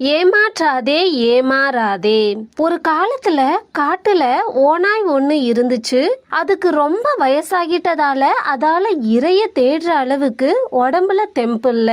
ஏமாற்றாதே ஏமாறாதே. ஒரு காலத்துல காட்டுல ஓனாய் ஒண்ணு இருந்துச்சு. அதுக்கு ரொம்ப வயசாகிட்டதால அதால இறைய தேடுற அளவுக்கு உடம்புல தெம்பில்ல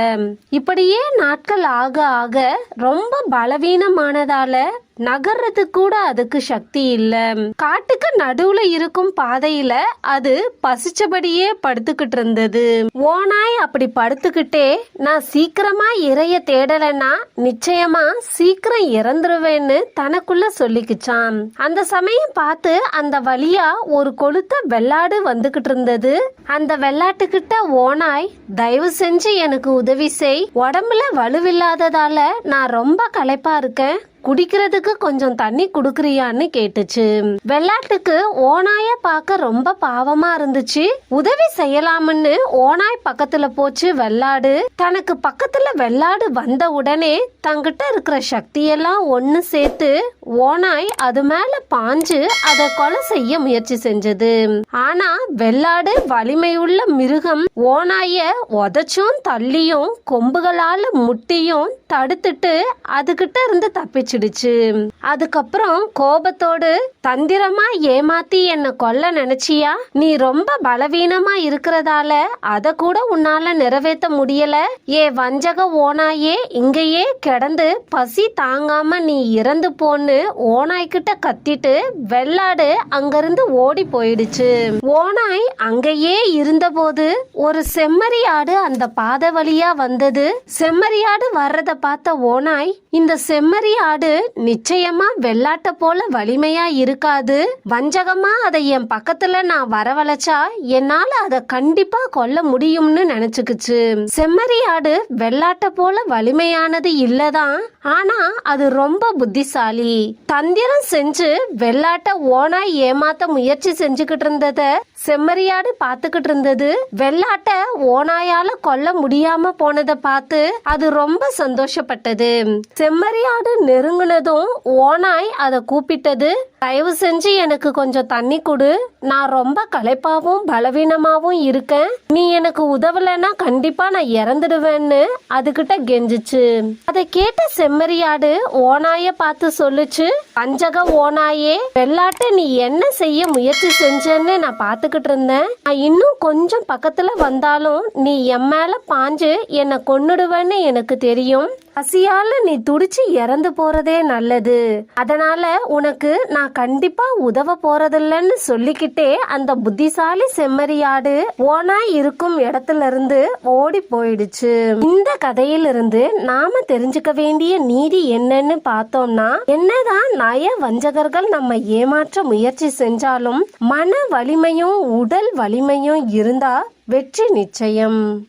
இப்படியே நாட்கள் ஆக ஆக ரொம்ப பலவீனமானதால நகர்றதுக்கு கூட அதுக்கு சக்தி இல்ல. காட்டுக்கு நடுவுல இருக்கும் பாதையில அது பசிச்சபடியே படுத்துக்கிட்டு இருந்தது. ஓனாய் அப்படி படுத்துக்கிட்டே நான் சீக்கிரமா இறைய தேடலைன்னா நிச்சயமா சீக்கிரம் இறந்துருவேன்னு தனக்குள்ள சொல்லிக்கிச்சான். அந்த சமயம் பார்த்து அந்த வழியா ஒரு கொளுத்த வெள்ளாடு வந்துகிட்டு இருந்தது. அந்த வெள்ளாட்டுக்கிட்ட ஓனாய் தயவு செஞ்சு எனக்கு உதவி செய். உடம்புல வலுவில்லாததால நான் ரொம்ப களைப்பா இருக்கேன். குடிக்கிறதுக்கு கொஞ்சம் தண்ணி குடுக்கறியான்னு கேட்டுச்சு. வெள்ளாட்டுக்கு ஓனாய பார்க்க ரொம்ப பாவமா இருந்துச்சு. உதவி செய்யலாம்னு ஓனாய் பக்கத்துல போச்சு வெள்ளாடு. தனக்கு பக்கத்துல வெள்ளாடு வந்த உடனே தங்கிட்ட இருக்கிற சக்தியெல்லாம் ஒன்னு சேர்த்து ஓனாய் அது மேல பாஞ்சு அதை கொலை செய்ய முயற்சி செஞ்சது. ஆனா வெள்ளாடு வலிமையுள்ள மிருகம் ஓனாய உதச்சும் தள்ளியும் கொம்புகளால முட்டியும் தடுத்துட்டு அதுகிட்ட இருந்து தப்பிச்சிடுச்சு. அதுக்கப்புறம் கோபத்தோடு தந்திரமா ஏமாத்தி என்ன கொல்ல நினைச்சியா? நீ ரொம்ப பலவீனமா இருக்கிறதால அத கூட உன்னால நிறைவேற்ற முடியல. ஏ வஞ்சக ஓனாயே இங்கேயே கிடந்து பசி தாங்காம நீ இறந்து போன்னு ஓனாய்கிட்ட கத்திட்டு வெள்ளாடு அங்கிருந்து ஓடி போயிடுச்சு. ஓனாய் அங்கேயே இருந்தபோது ஒரு செம்மறி ஆடு அந்த பாதை வழியா வந்தது. செம்மறியாடு வர்றத பார்த்த ஓனாய் இந்த செம்மறி ஆடு நிச்சயமா வெள்ளாட்ட போல வலிமையா இருக்காது. வஞ்சகமா அதை என் பக்கத்துல நான் வரவழைச்சா என்னால அதை கண்டிப்பா கொல்ல முடியும்னு நினைச்சுக்குச்சு. செம்மறி ஆடு வெள்ளாட்ட போல வலிமையானது இல்லதான் ஆனா அது ரொம்ப புத்திசாலி. தந்திரம் செஞ்சு வெள்ளாட்ட ஓனாய் ஏமாத்த முயற்சி செஞ்சுக்கிட்டு இருந்தத செம்மறியாடு பார்த்துக்கிட்டு இருந்தது. வெள்ளாட்ட ஓனாயால கொல்ல முடியாம போனதை பார்த்து அது ரொம்ப சந்தோஷப்பட்டது. செம்மறியாடு நெருங்கினதும் ஓனாய் அதை கூப்பிட்டது. தயவு செஞ்சு எனக்கு கொஞ்சம் தண்ணி கொடு. நான் ரொம்ப களைப்பாவும் பலவீனமாவும் இருக்கேன். நீ எனக்கு உதவலைன்னா கண்டிப்பா நான் இறந்துடுவேன்னு அதுகிட்ட கெஞ்சிச்சு. அதை கேட்ட செம்ம செம்மறியாடு ஓனாய பார்த்து சொல்லுச்சு பஞ்சக ஓனாயே வெள்ளாட்ட நீ என்ன செய்ய முயற்சி செஞ்சேன்னு நான் பார்த்துக்கிட்டு இருந்தேன். நான் இன்னும் கொஞ்சம் பக்கத்துல வந்தாலும் நீ என் மேல பாஞ்சு என்னை கொன்னுடுவேன்னு எனக்கு தெரியும். பசியால நீ துடிச்சு இறந்து போறதே நல்லது. அதனால உனக்கு நான் கண்டிப்பா உதவ போறதில்லன்னு சொல்லிக்கிட்டே அந்த புத்திசாலி செம்மறியாடு ஓனா இருக்கும் இடத்துல இருந்து ஓடி போயிடுச்சு. இந்த கதையிலிருந்து நாம தெரிஞ்சுக்க வேண்டிய நீதி என்னன்னு பார்த்தோம்னா என்னதான் நய வஞ்சகர்கள் நம்ம ஏமாற்ற முயற்சி செஞ்சாலும் மன வலிமையும் உடல் வலிமையும் இருந்தா வெற்றி நிச்சயம்.